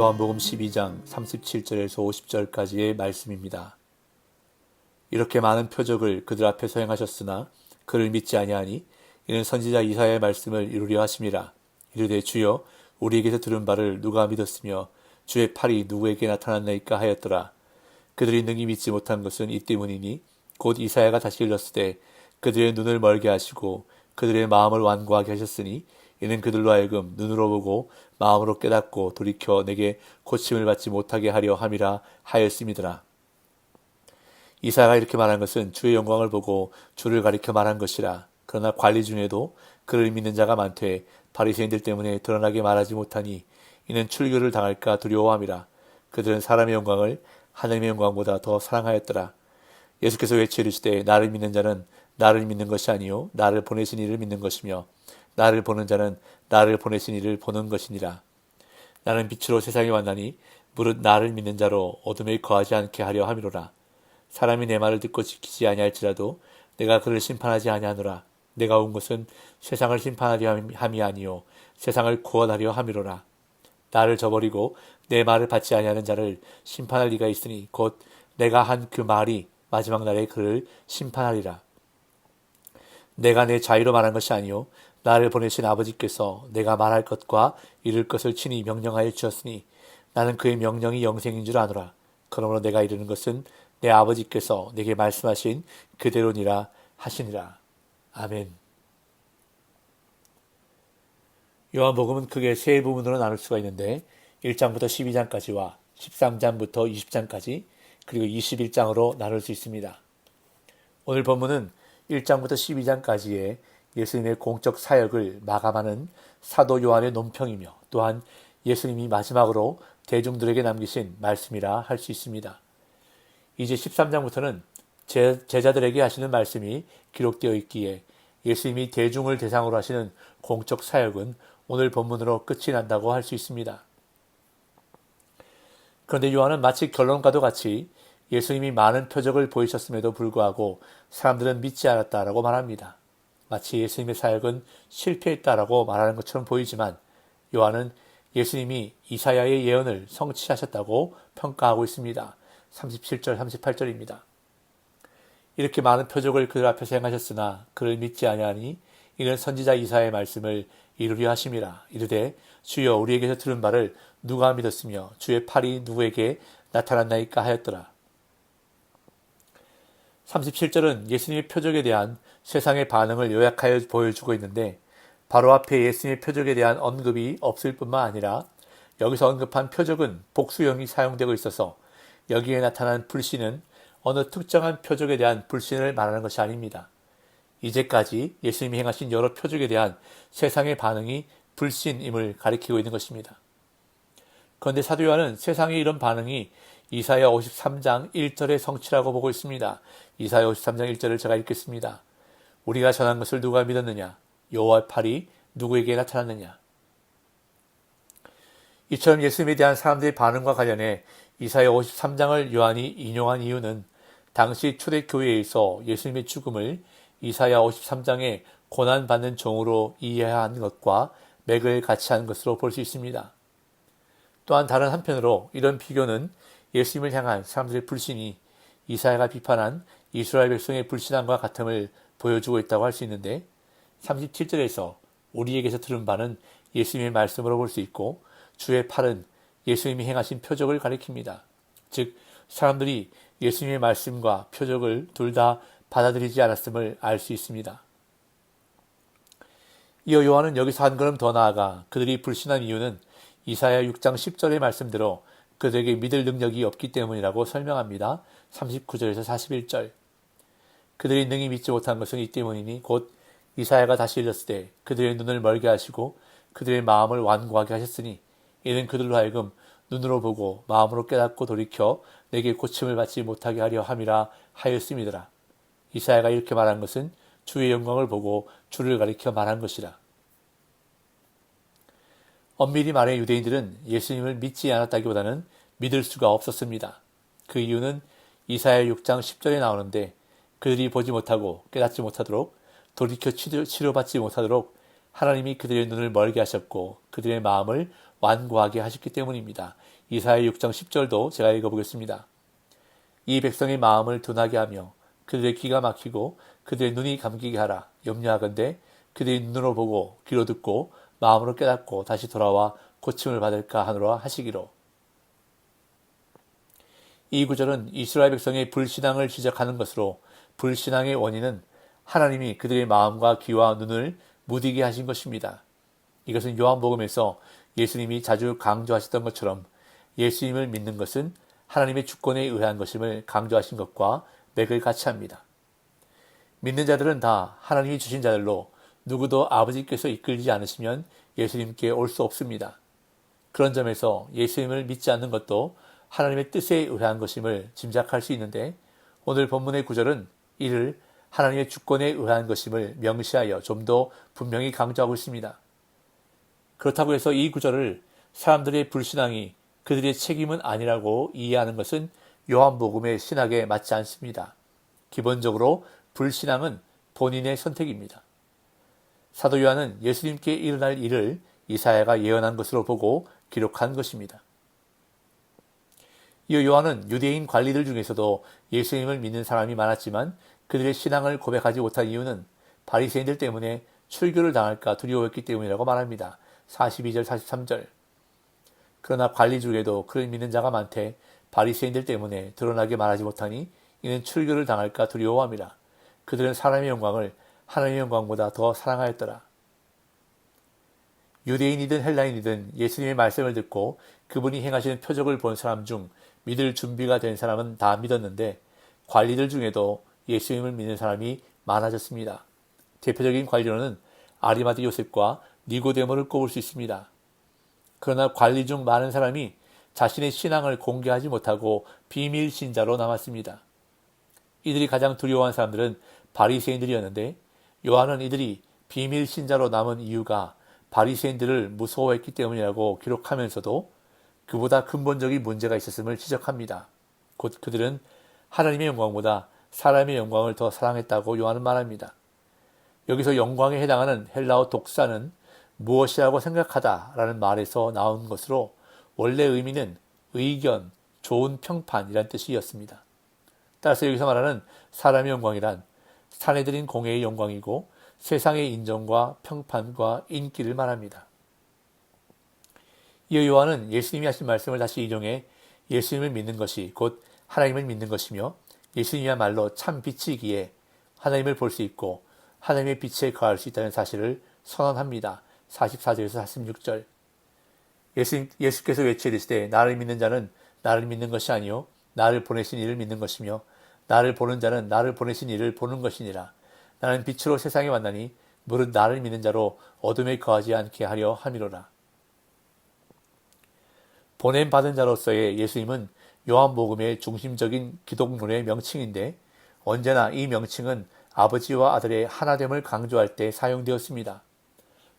요한복음 12장 37절에서 50절까지의 말씀입니다. 이렇게 많은 표적을 그들 앞에서 행하셨으나 그를 믿지 아니하니 이는 선지자 이사야의 말씀을 이루려 하심이라. 이르되 주여 우리에게서 들은 바를 누가 믿었으며 주의 팔이 누구에게 나타났나이까 하였더라. 그들이 능히 믿지 못한 것은 이 때문이니 곧 이사야가 다시 일렀으되 그들의 눈을 멀게 하시고 그들의 마음을 완고하게 하셨으니 이는 그들로 하여금 눈으로 보고 마음으로 깨닫고 돌이켜 내게 고침을 받지 못하게 하려 함이라 하였음이더라. 이사가 이렇게 말한 것은 주의 영광을 보고 주를 가리켜 말한 것이라. 그러나 관리 중에도 그를 믿는 자가 많되 바리새인들 때문에 드러나게 말하지 못하니 이는 출교를 당할까 두려워함이라. 그들은 사람의 영광을 하나님의 영광보다 더 사랑하였더라. 예수께서 외치 이르시되 나를 믿는 자는 나를 믿는 것이 아니요 나를 보내신 이를 믿는 것이며 나를 보는 자는 나를 보내신 이를 보는 것이니라. 나는 빛으로 세상에 왔나니 무릇 나를 믿는 자로 어둠에 거하지 않게 하려 함이로라. 사람이 내 말을 듣고 지키지 아니할지라도 내가 그를 심판하지 아니하노라. 내가 온 것은 세상을 심판하려 함이 아니요 세상을 구원하려 함이로라. 나를 저버리고 내 말을 받지 아니하는 자를 심판할 리가 있으니 곧 내가 한 그 말이 마지막 날에 그를 심판하리라. 내가 내 자유로 말한 것이 아니요 나를 보내신 아버지께서 내가 말할 것과 이룰 것을 친히 명령하여 주었으니 나는 그의 명령이 영생인 줄 아노라. 그러므로 내가 이르는 것은 내 아버지께서 내게 말씀하신 그대로니라 하시니라. 아멘. 요한복음은 크게 세 부분으로 나눌 수가 있는데 1장부터 12장까지와 13장부터 20장까지 그리고 21장으로 나눌 수 있습니다. 오늘 본문은 1장부터 12장까지의 예수님의 공적 사역을 마감하는 사도 요한의 논평이며 또한 예수님이 마지막으로 대중들에게 남기신 말씀이라 할 수 있습니다. 이제 13장부터는 제, 제자들에게 하시는 말씀이 기록되어 있기에 예수님이 대중을 대상으로 하시는 공적 사역은 오늘 본문으로 끝이 난다고 할 수 있습니다. 그런데 요한은 마치 결론과도 같이 예수님이 많은 표적을 보이셨음에도 불구하고 사람들은 믿지 않았다라고 말합니다. 마치 예수님의 사역은 실패했다라고 말하는 것처럼 보이지만 요한은 예수님이 이사야의 예언을 성취하셨다고 평가하고 있습니다. 37절, 38절입니다. 이렇게 많은 표적을 그들 앞에서 행하셨으나 그를 믿지 아니하니 이는 선지자 이사의 말씀을 이루려 하심이라 이르되 주여 우리에게서 들은 바를 누가 믿었으며 주의 팔이 누구에게 나타났나이까 하였더라. 37절은 예수님의 표적에 대한 세상의 반응을 요약하여 보여주고 있는데 바로 앞에 예수님의 표적에 대한 언급이 없을 뿐만 아니라 여기서 언급한 표적은 복수형이 사용되고 있어서 여기에 나타난 불신은 어느 특정한 표적에 대한 불신을 말하는 것이 아닙니다. 이제까지 예수님이 행하신 여러 표적에 대한 세상의 반응이 불신임을 가리키고 있는 것입니다. 그런데 사도 요한은 세상의 이런 반응이 이사야 53장 1절의 성취라고 보고 있습니다. 이사야 53장 1절을 제가 읽겠습니다. 우리가 전한 것을 누가 믿었느냐? 여호와의 팔이 누구에게 나타났느냐? 이처럼 예수님에 대한 사람들의 반응과 관련해 이사야 53장을 요한이 인용한 이유는 당시 초대교회에서 예수님의 죽음을 이사야 53장의 고난받는 종으로 이해한 것과 맥을 같이 한 것으로 볼 수 있습니다. 또한 다른 한편으로 이런 비교는 예수님을 향한 사람들의 불신이 이사야가 비판한 이스라엘 백성의 불신함과 같음을 보여주고 있다고 할 수 있는데 37절에서 우리에게서 들은 바는 예수님의 말씀으로 볼 수 있고 주의 팔은 예수님이 행하신 표적을 가리킵니다. 즉 사람들이 예수님의 말씀과 표적을 둘 다 받아들이지 않았음을 알 수 있습니다. 이어 요한은 여기서 한 걸음 더 나아가 그들이 불신한 이유는 이사야 6장 10절의 말씀대로 그들에게 믿을 능력이 없기 때문이라고 설명합니다. 39절에서 41절. 그들이 능히 믿지 못한 것은 이 때문이니 곧 이사야가 다시 일렀을 때 그들의 눈을 멀게 하시고 그들의 마음을 완고하게 하셨으니 이는 그들로 하여금 눈으로 보고 마음으로 깨닫고 돌이켜 내게 고침을 받지 못하게 하려 함이라 하였음이더라. 이사야가 이렇게 말한 것은 주의 영광을 보고 주를 가리켜 말한 것이라. 엄밀히 말해 유대인들은 예수님을 믿지 않았다기보다는 믿을 수가 없었습니다. 그 이유는 이사야 6장 10절에 나오는데 그들이 보지 못하고 깨닫지 못하도록 돌이켜 치료받지 못하도록 하나님이 그들의 눈을 멀게 하셨고 그들의 마음을 완고하게 하셨기 때문입니다. 이사야 6장 10절도 제가 읽어보겠습니다. 이 백성의 마음을 둔하게 하며 그들의 귀가 막히고 그들의 눈이 감기게 하라. 염려하건대 그들의 눈으로 보고 귀로 듣고 마음으로 깨닫고 다시 돌아와 고침을 받을까 하노라 하시기로. 이 구절은 이스라엘 백성의 불신앙을 지적하는 것으로 불신앙의 원인은 하나님이 그들의 마음과 귀와 눈을 무디게 하신 것입니다. 이것은 요한복음에서 예수님이 자주 강조하셨던 것처럼 예수님을 믿는 것은 하나님의 주권에 의한 것임을 강조하신 것과 맥을 같이 합니다. 믿는 자들은 다 하나님이 주신 자들로 누구도 아버지께서 이끌지 않으시면 예수님께 올 수 없습니다. 그런 점에서 예수님을 믿지 않는 것도 하나님의 뜻에 의한 것임을 짐작할 수 있는데 오늘 본문의 구절은 이를 하나님의 주권에 의한 것임을 명시하여 좀 더 분명히 강조하고 있습니다. 그렇다고 해서 이 구절을 사람들의 불신앙이 그들의 책임은 아니라고 이해하는 것은 요한복음의 신학에 맞지 않습니다. 기본적으로 불신앙은 본인의 선택입니다. 사도 요한은 예수님께 일어날 일을 이사야가 예언한 것으로 보고 기록한 것입니다. 이 요한은 유대인 관리들 중에서도 예수님을 믿는 사람이 많았지만 그들의 신앙을 고백하지 못한 이유는 바리새인들 때문에 출교를 당할까 두려워했기 때문이라고 말합니다. 42절 43절 그러나 관리 중에도 그를 믿는 자가 많되 바리새인들 때문에 드러나게 말하지 못하니 이는 출교를 당할까 두려워함이라. 그들은 사람의 영광을 하나님의 영광보다 더 사랑하였더라. 유대인이든 헬라인이든 예수님의 말씀을 듣고 그분이 행하시는 표적을 본 사람 중 믿을 준비가 된 사람은 다 믿었는데 관리들 중에도 예수님을 믿는 사람이 많아졌습니다. 대표적인 관리로는 아리마드 요셉과 니고데모를 꼽을 수 있습니다. 그러나 관리 중 많은 사람이 자신의 신앙을 공개하지 못하고 비밀 신자로 남았습니다. 이들이 가장 두려워한 사람들은 바리새인들이었는데 요한은 이들이 비밀 신자로 남은 이유가 바리새인들을 무서워했기 때문이라고 기록하면서도 그보다 근본적인 문제가 있었음을 지적합니다. 곧 그들은 하나님의 영광보다 사람의 영광을 더 사랑했다고 요한은 말합니다. 여기서 영광에 해당하는 헬라어 독사는 무엇이라고 생각하다라는 말에서 나온 것으로 원래 의미는 의견, 좋은 평판이란 뜻이었습니다. 따라서 여기서 말하는 사람의 영광이란 사내들인 공예의 영광이고 세상의 인정과 평판과 인기를 말합니다. 이어 요한은 예수님이 하신 말씀을 다시 인용해 예수님을 믿는 것이 곧 하나님을 믿는 것이며 예수님이야말로 참 빛이기에 하나님을 볼 수 있고 하나님의 빛에 거할 수 있다는 사실을 선언합니다. 44절에서 46절. 예수, 예수께서 외치시되 나를 믿는 자는 나를 믿는 것이 아니요 나를 보내신 이를 믿는 것이며 나를 보는 자는 나를 보내신 이를 보는 것이니라. 나는 빛으로 세상에 왔나니 무릇 나를 믿는 자로 어둠에 거하지 않게 하려 함이로라. 보냄 받은 자로서의 예수님은 요한복음의 중심적인 기독론의 명칭인데 언제나 이 명칭은 아버지와 아들의 하나됨을 강조할 때 사용되었습니다.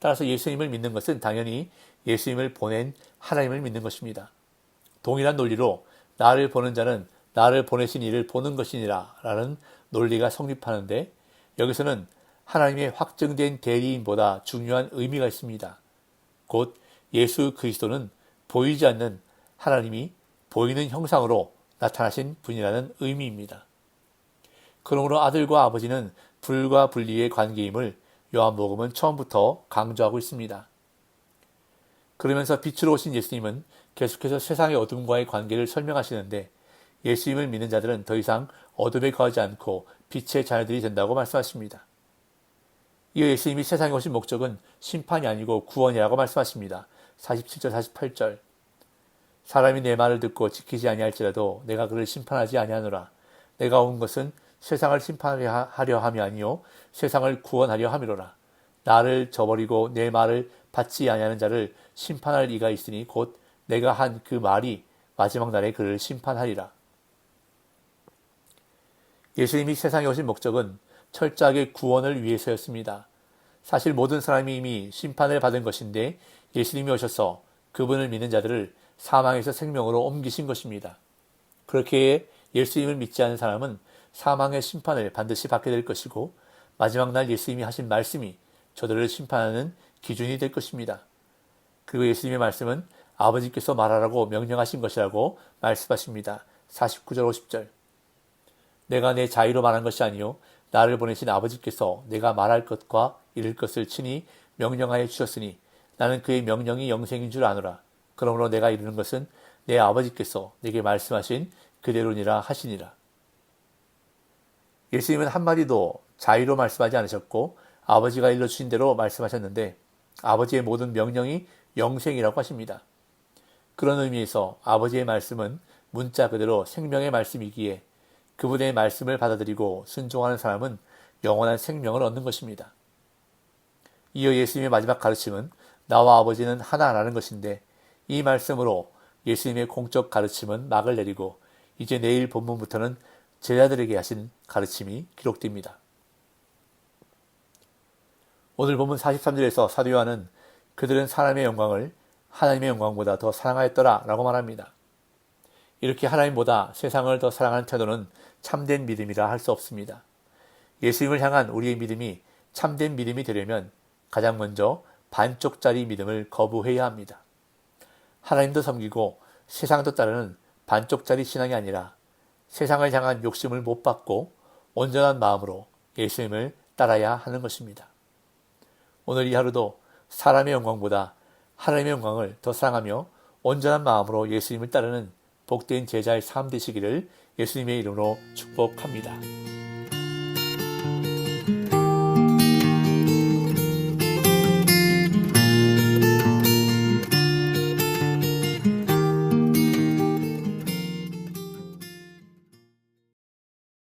따라서 예수님을 믿는 것은 당연히 예수님을 보낸 하나님을 믿는 것입니다. 동일한 논리로 나를 보는 자는 나를 보내신 이를 보는 것이니라 라는 논리가 성립하는데 여기서는 하나님의 확정된 대리인보다 중요한 의미가 있습니다. 곧 예수 그리스도는 보이지 않는 하나님이 보이는 형상으로 나타나신 분이라는 의미입니다. 그러므로 아들과 아버지는 불과 분리의 관계임을 요한복음은 처음부터 강조하고 있습니다. 그러면서 빛으로 오신 예수님은 계속해서 세상의 어둠과의 관계를 설명하시는데 예수님을 믿는 자들은 더 이상 어둠에 거하지 않고 빛의 자녀들이 된다고 말씀하십니다. 이어 예수님이 세상에 오신 목적은 심판이 아니고 구원이라고 말씀하십니다. 47절 48절 사람이 내 말을 듣고 지키지 아니할지라도 내가 그를 심판하지 아니하노라. 내가 온 것은 세상을 심판하려 함이 아니요 세상을 구원하려 함이로라. 나를 저버리고 내 말을 받지 아니하는 자를 심판할 이가 있으니 곧 내가 한 그 말이 마지막 날에 그를 심판하리라. 예수님이 세상에 오신 목적은 철저하게 구원을 위해서였습니다. 사실 모든 사람이 이미 심판을 받은 것인데 예수님이 오셔서 그분을 믿는 자들을 사망에서 생명으로 옮기신 것입니다. 그렇게 예수님을 믿지 않은 사람은 사망의 심판을 반드시 받게 될 것이고 마지막 날 예수님이 하신 말씀이 저들을 심판하는 기준이 될 것입니다. 그리고 예수님의 말씀은 아버지께서 말하라고 명령하신 것이라고 말씀하십니다. 49절 50절. 내가 내 자유로 말한 것이 아니요 나를 보내신 아버지께서 내가 말할 것과 이를 것을 친히 명령하여 주셨으니 나는 그의 명령이 영생인 줄 아노라. 그러므로 내가 이루는 것은 내 아버지께서 내게 말씀하신 그대로니라 하시니라. 예수님은 한마디도 자유로 말씀하지 않으셨고 아버지가 일러주신 대로 말씀하셨는데 아버지의 모든 명령이 영생이라고 하십니다. 그런 의미에서 아버지의 말씀은 문자 그대로 생명의 말씀이기에 그분의 말씀을 받아들이고 순종하는 사람은 영원한 생명을 얻는 것입니다. 이어 예수님의 마지막 가르침은 나와 아버지는 하나라는 것인데 이 말씀으로 예수님의 공적 가르침은 막을 내리고 이제 내일 본문부터는 제자들에게 하신 가르침이 기록됩니다. 오늘 본문 43절에서 사도 요한은 그들은 사람의 영광을 하나님의 영광보다 더 사랑하였더라 라고 말합니다. 이렇게 하나님보다 세상을 더 사랑하는 태도는 참된 믿음이라 할 수 없습니다. 예수님을 향한 우리의 믿음이 참된 믿음이 되려면 가장 먼저 반쪽짜리 믿음을 거부해야 합니다. 하나님도 섬기고 세상도 따르는 반쪽짜리 신앙이 아니라 세상을 향한 욕심을 못 받고 온전한 마음으로 예수님을 따라야 하는 것입니다. 오늘 이 하루도 사람의 영광보다 하나님의 영광을 더 사랑하며 온전한 마음으로 예수님을 따르는 복된 제자의 삶 되시기를 예수님의 이름으로 축복합니다.